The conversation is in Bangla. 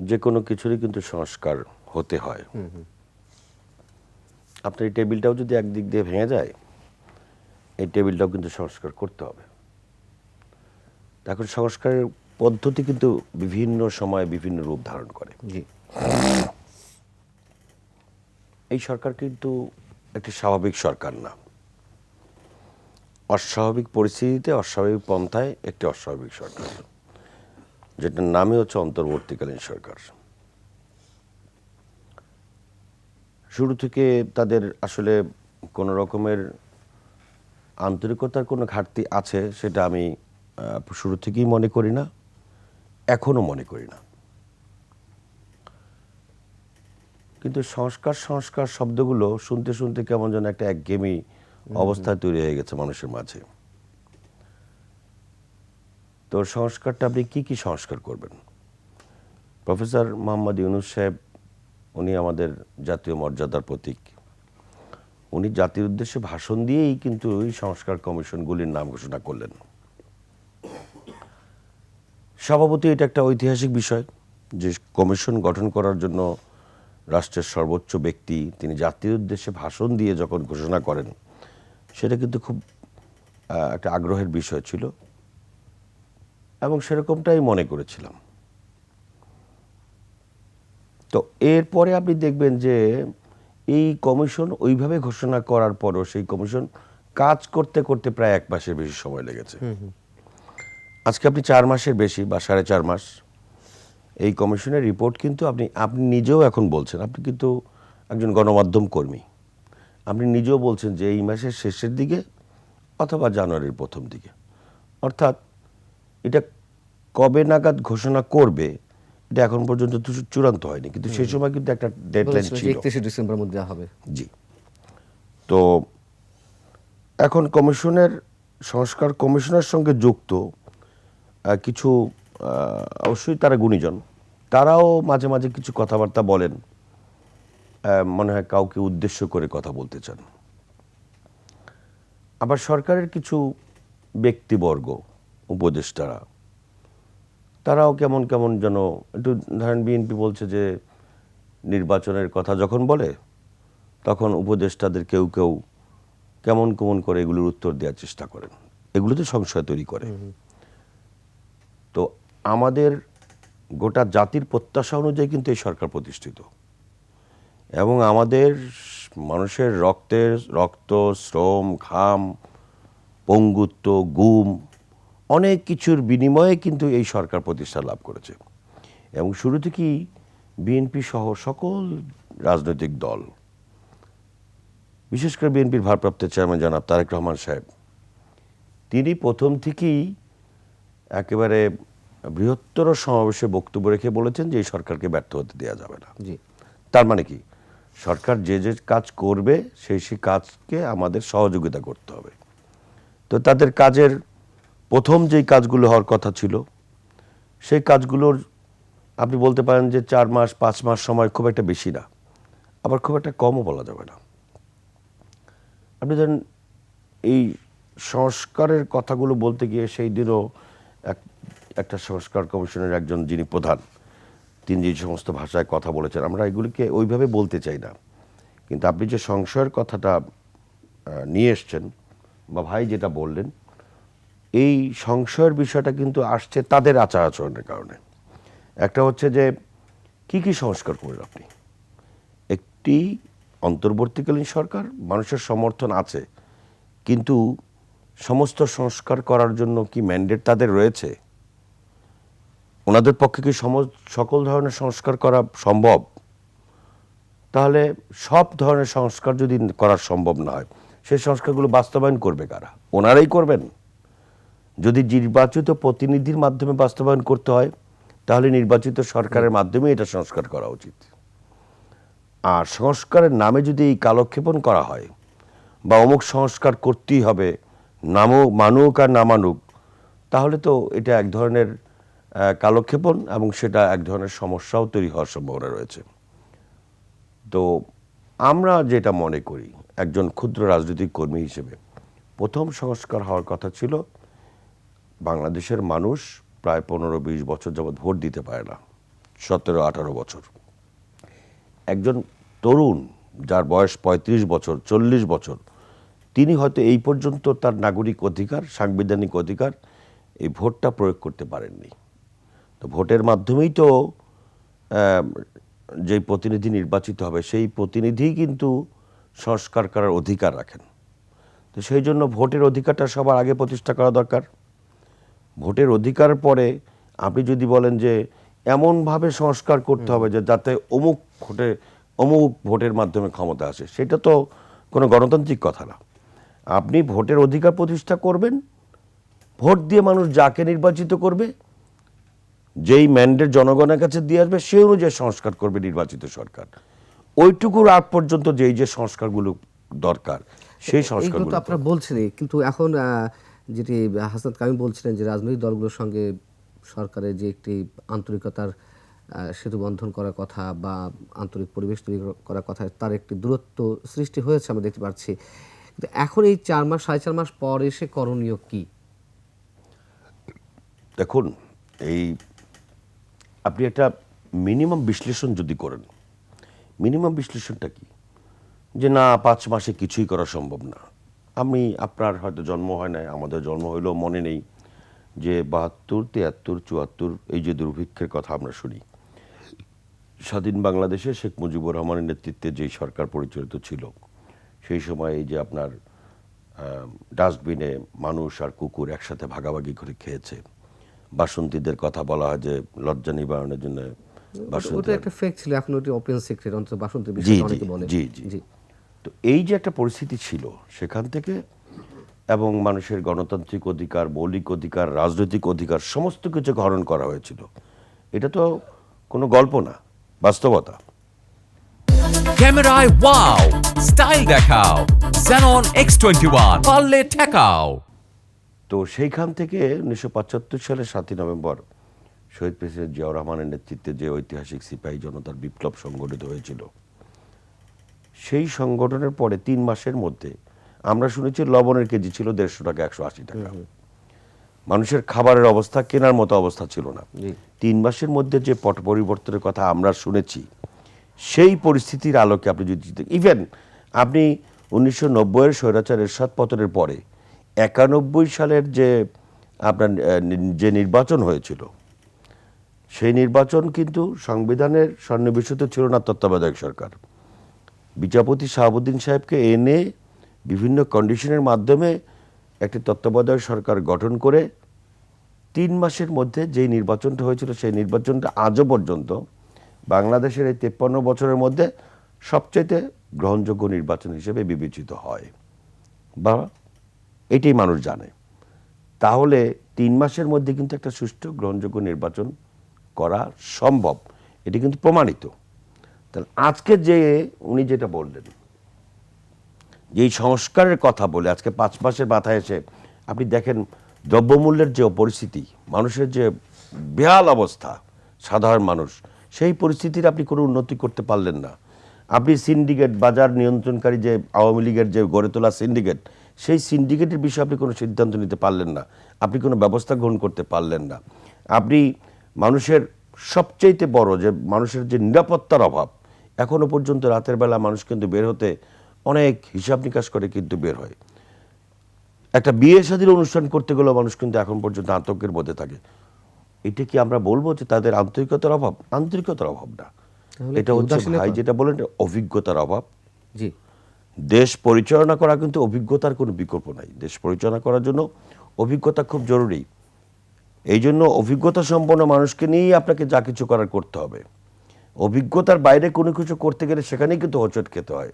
যে কোনো কিছুরই কিন্তু সংস্কার হতে হয়। আপনার এই টেবিলটাও যদি একদিক দিয়ে ভেঙে যায় এই টেবিলটাও কিন্তু সংস্কার করতে হবে। এখন সংস্কারের পদ্ধতি কিন্তু বিভিন্ন সময়ে বিভিন্ন রূপ ধারণ করে। জি। এই সরকার কিন্তু একটি স্বাভাবিক সরকার না। অস্বাভাবিক পরিস্থিতিতে অস্বাভাবিক পন্থায় একটি অস্বাভাবিক সরকার। যেটার নামই হচ্ছে অন্তর্বর্তীকালীন সরকার। শুরু থেকে তাদের আসলে কোনো রকমের আন্তরিকতার কোনো ঘাটতি আছে সেটা আমি শুরু থেকেই মনে করি না এখনও মনে করি না। কিন্তু সংস্কার সংস্কার শব্দগুলো শুনতে শুনতে কেমন যেন একটা একঘেয়েমি অবস্থা তৈরি হয়ে গেছে মানুষের মাঝে। তো সংস্কারটা আপনি কি কি সংস্কার করবেন? প্রফেসর মোহাম্মদ ইউনুস সাহেব, উনি আমাদের জাতীয় মর্যাদার প্রতীক। উনি জাতির উদ্দেশ্যে ভাষণ দিয়েই কিন্তু এই সংস্কার কমিশনগুলির নাম ঘোষণা করলেন। স্বভাবতই এটা একটা ঐতিহাসিক বিষয় যে কমিশন গঠন করার জন্য রাষ্ট্রের সর্বোচ্চ ব্যক্তি, তিনি জাতির উদ্দেশ্যে ভাষণ দিয়ে যখন ঘোষণা করেন, সেটা কিন্তু খুব একটা আগ্রহের বিষয় ছিল। এবং সেরকমটাই মনে করেছিলাম। তো এরপরে আপনি দেখবেন যে এই কমিশন ওইভাবে ঘোষণা করার পরও সেই কমিশন কাজ করতে করতে প্রায় এক মাসের বেশি সময় লেগেছে। আজকে আপনি চার মাসের বেশি বা সাড়ে চার মাস। এই কমিশনের রিপোর্ট কিন্তু আপনি আপনি নিজেও এখন বলছেন আপনি কিন্তু একজন গণমাধ্যম কর্মী। আপনি নিজেও বলছেন যে এই মাসের শেষের দিকে অথবা জানুয়ারির প্রথম দিকে। অর্থাৎ এটা কবে নাগাদ ঘোষণা করবে এটা এখন পর্যন্ত চূড়ান্ত হয়নি কিন্তু সেই সময় কিন্তু একটা ডেডলাইন ছিল। একত্রিশে ডিসেম্বরের মধ্যে হবে। জি। তো এখন কমিশনের সংস্কার কমিশনের সঙ্গে যুক্ত কিছু অবশ্যই তারা গুণীজন তারাও মাঝে মাঝে কিছু কথাবার্তা বলেন মনে হয় কাউকে উদ্দেশ্য করে কথা বলতে চান। আবার সরকারের কিছু ব্যক্তিবর্গ উপদেষ্টারা তারাও কেমন কেমন যেন একটু ধরেন বিএনপি বলছে যে নির্বাচনের কথা যখন বলে তখন উপদেষ্টাদের কেউ কেউ কেমন কেমন করে এগুলোর উত্তর দেওয়ার চেষ্টা করেন। এগুলোতে সংশয় তৈরি করে। তো আমাদের গোটা জাতির প্রত্যাশা অনুযায়ী কিন্তু এই সরকার প্রতিষ্ঠিত। এবং আমাদের মানুষের রক্তের রক্ত শ্রম ঘাম পঙ্গুত্ব গুম অনেক কিছুর বিনিময়ে কিন্তু এই সরকার প্রতিষ্ঠা লাভ করেছে। এবং শুরু থেকেই বিএনপি সহ সকল রাজনৈতিক দল বিশেষ করে বিএনপির ভারপ্রাপ্ত চেয়ারম্যান জনাব তারেক রহমান সাহেব তিনি প্রথম থেকেই একেবারে বৃহত্তর সমাবেশে বক্তব্য রেখে বলেছেন যে এই সরকারকে ব্যর্থ হতে দেওয়া যাবে না। জি। তার মানে কি? সরকার যে যে কাজ করবে সেই সেই কাজকে আমাদের সহযোগিতা করতে হবে। তো তাদের কাজের প্রথম যেই কাজগুলো হওয়ার কথা ছিল, সেই কাজগুলোর আপনি বলতে পারেন যে চার মাস, পাঁচ মাস সময় খুব একটা বেশি না। আবার খুব একটা কমও বলা যাবে না। আপনি ধরেন এই সংস্কারের কথাগুলো বলতে গিয়ে সেই দিনও এক, একটা সংস্কার কমিশনের একজন যিনি প্রধান, তিনি যে সমস্ত ভাষায় কথা বলেছেন, আমরা এগুলিকে ওইভাবে বলতে চাই না। কিন্তু আপনি যে সংশয়ের কথাটা নিয়ে এসছেন, বা ভাই যেটা বললেন এই সংশয়ের বিষয়টা কিন্তু আসছে তাদের আচার আচরণের কারণে। একটা হচ্ছে যে, কি কি সংস্কার করবেন আপনি? একটি অন্তর্বর্তীকালীন সরকার, মানুষের সমর্থন আছে, কিন্তু সমস্ত সংস্কার করার জন্য কি ম্যান্ডেট তাদের রয়েছে? ওনাদের পক্ষে কি সম- সকল ধরনের সংস্কার করা সম্ভব? তাহলে সব ধরনের সংস্কার যদি করা সম্ভব না হয়, সেই সংস্কারগুলো বাস্তবায়ন করবে কারা? ওনারাই করবেন? যদি নির্বাচিত প্রতিনিধির মাধ্যমে বাস্তবায়ন করতে হয়, তাহলে নির্বাচিত সরকারের মাধ্যমে এটা সংস্কার করা উচিত। আর সংস্কারের নামে যদি এই কালক্ষেপণ করা হয়, বা অমুক সংস্কার করতেই হবে, নামুক, মানুক আর না মানুক, তাহলে তো এটা এক ধরনের কালক্ষেপণ এবং সেটা এক ধরনের সমস্যাও তৈরি হওয়ার সম্ভাবনা রয়েছে। তো আমরা যেটা মনে করি, একজন ক্ষুদ্র রাজনৈতিক কর্মী হিসেবে, প্রথম সংস্কার হওয়ার কথা ছিল বাংলাদেশের মানুষ প্রায় পনেরো বিশ বছর যাবৎ ভোট দিতে পারে না, সতেরো, আঠারো বছর। একজন তরুণ যার বয়স ৩৫ বছর, চল্লিশ বছর, তিনি হয়তো এই পর্যন্ত তার নাগরিক অধিকার, সাংবিধানিক অধিকার এই ভোটটা প্রয়োগ করতে পারেননি। তো ভোটের মাধ্যমেই তো যেই প্রতিনিধি নির্বাচিত হবে, সেই প্রতিনিধিই কিন্তু সংস্কার করার অধিকার রাখেন। তো সেই জন্য ভোটের অধিকারটা সবার আগে প্রতিষ্ঠা করা দরকার। ভোটের অধিকার পরে আপনি যদি বলেন যে এমনভাবে সংস্কার করতে হবে যে যাতে অমুক ভোটে অমুক ভোটের মাধ্যমে ক্ষমতা আসে সেটা তো কোনো গণতান্ত্রিক কথা না। আপনি ভোটের অধিকার প্রতিষ্ঠা করবেন ভোট দিয়ে মানুষ যাকে নির্বাচিত করবে যেই ম্যান্ডেট জনগণের কাছে দিয়ে আসবে সে অনুযায়ী সংস্কার করবে নির্বাচিত সরকার। ওইটুকুর আগ পর্যন্ত যেই যে সংস্কারগুলো দরকার সেই সংস্কারগুলো তো আপনারা বলছেনই কিন্তু এখন যেটি হাসান কামি বলছিলেন যে রাজনৈতিক দলগুলোর সঙ্গে সরকারের যে একটি আন্তরিকতার সেতু বন্ধন করার কথা বা আন্তরিক পরিবেশ তৈরি করার কথা, তার একটি দূরত্ব সৃষ্টি হয়েছে আমরা দেখতে পাচ্ছি। কিন্তু এখন এই চার মাস, সাড়ে চার মাস পর এসে করণীয় কি? দেখুন, এই আপনি একটা মিনিমাম বিশ্লেষণ যদি করেন, মিনিমাম বিশ্লেষণটা কি? যে না, পাঁচ মাসে কিছুই করা সম্ভব না। আমি আপনার হয়তো জন্ম হয় নাই আমাদের জন্ম হইলেও মনে নেই যে বাহাত্তর তিয়াত্তর চুয়াত্তর এই যে দুর্ভিক্ষের কথা আমরা শুনি। স্বাধীন বাংলাদেশে শেখ মুজিবুর রহমানের নেতৃত্বে যেই সরকার পরিচালিত ছিল সেই সময় এই যে আপনার ডাস্টবিনে মানুষ আর কুকুর একসাথে ভাগাভাগি করে খেয়েছে। বাসন্তীদের কথা বলা হয় যে লজ্জা নিবারণের জন্য বাসন্তী একটা ফেক ছিল এখন ওটি ওপেন সিক্রেট অন্তত বাসন্তী জি জি। জি। তো এই যে একটা পরিস্থিতি ছিল সেখান থেকে এবং মানুষের গণতান্ত্রিক অধিকার মৌলিক অধিকার রাজনৈতিক অধিকার সমস্ত কিছু হরণ করা হয়েছিল এটা তো কোনো গল্প না বাস্তবতা। ক্যামেরায় ওয়াও স্টাইল দেখাও Xenon X21 পারলে ঠেকাও। তো সেইখান থেকে উনিশশো পঁচাত্তর সালের সাতই নভেম্বর শহীদ প্রেসিডেন্ট জিয়াউর রহমানের নেতৃত্বে যে ঐতিহাসিক সিপাহী জনতার বিপ্লব সংগঠিত হয়েছিল সেই সংগঠনের পরে তিন মাসের মধ্যে আমরা শুনেছি লবণের কেজি ছিল দেড়শো টাকা একশো আশি টাকা। মানুষের খাবারের অবস্থা কেনার মতো অবস্থা ছিল না। তিন মাসের মধ্যে যে পট পরিবর্তনের কথা আমরা শুনেছি সেই পরিস্থিতির আলোকে আপনি যদি ইভেন আপনি উনিশশো নব্বইয়ের স্বৈরাচার এরশাদ পতনের পরে একানব্বই সালের যে আপনার যে নির্বাচন হয়েছিল সেই নির্বাচন কিন্তু সংবিধানের সন্নিবেশিত ছিল না তত্ত্বাবধায়ক সরকার। বিচারপতি শাহাবুদ্দিন সাহেবকে এনে বিভিন্ন কন্ডিশনের মাধ্যমে একটি তত্ত্বাবধায়ক সরকার গঠন করে তিন মাসের মধ্যে যেই নির্বাচনটা হয়েছিল সেই নির্বাচনটা আজও পর্যন্ত বাংলাদেশের এই তেপ্পান্ন বছরের মধ্যে সবচাইতে গ্রহণযোগ্য নির্বাচন হিসেবে বিবেচিত হয়। বা এটাই মানুষ জানে। তাহলে তিন মাসের মধ্যে কিন্তু একটা সুষ্ঠু গ্রহণযোগ্য নির্বাচন করা সম্ভব। এটি কিন্তু প্রমাণিত। তাহলে আজকে যে উনি যেটা বললেন যে এই সংস্কারের কথা বলে, আজকে পাঁচ মাসের মাথায় এসে আপনি দেখেন দ্রব্যমূল্যের যে পরিস্থিতি, মানুষের যে বেহাল অবস্থা, সাধারণ মানুষ, সেই পরিস্থিতির আপনি কোনো উন্নতি করতে পারলেন না। আপনি সিন্ডিকেট, বাজার নিয়ন্ত্রণকারী যে আওয়ামী লীগের যে গড়ে তোলা সিন্ডিকেট, সেই সিন্ডিকেটের বিষয়ে আপনি কোনো সিদ্ধান্ত নিতে পারলেন না। আপনি কোনো ব্যবস্থা গ্রহণ করতে পারলেন না। আপনি মানুষের সবচেয়েতে বড় যে, মানুষের যে নিরাপত্তার অভাব এখনও পর্যন্ত রাতের বেলা মানুষ কিন্তু বের হতে অনেক হিসাব নিকাশ করে কিন্তু বের হয়। একটা বিয়ে শাদীর অনুষ্ঠান করতে গেলেও মানুষ কিন্তু এখন পর্যন্ত আতঙ্কের মধ্যে থাকে। এটা কি আমরা বলব যে তাদের আন্তরিকতার অভাব? আন্তরিকতার অভাব না। এটা হচ্ছে ভাই যেটা বলেন অভিজ্ঞতার অভাব। জি। দেশ পরিচালনা করা কিন্তু অভিজ্ঞতার কোনো বিকল্প নাই। দেশ পরিচালনা করার জন্য অভিজ্ঞতা খুব জরুরি। এই জন্য অভিজ্ঞতা সম্পন্ন মানুষকে নিয়েই আপনাকে যা কিছু করার করতে হবে। অভিজ্ঞতার বাইরে কোনো কিছু করতে গেলে সেখানেই কিন্তু অচট খেতে হয়।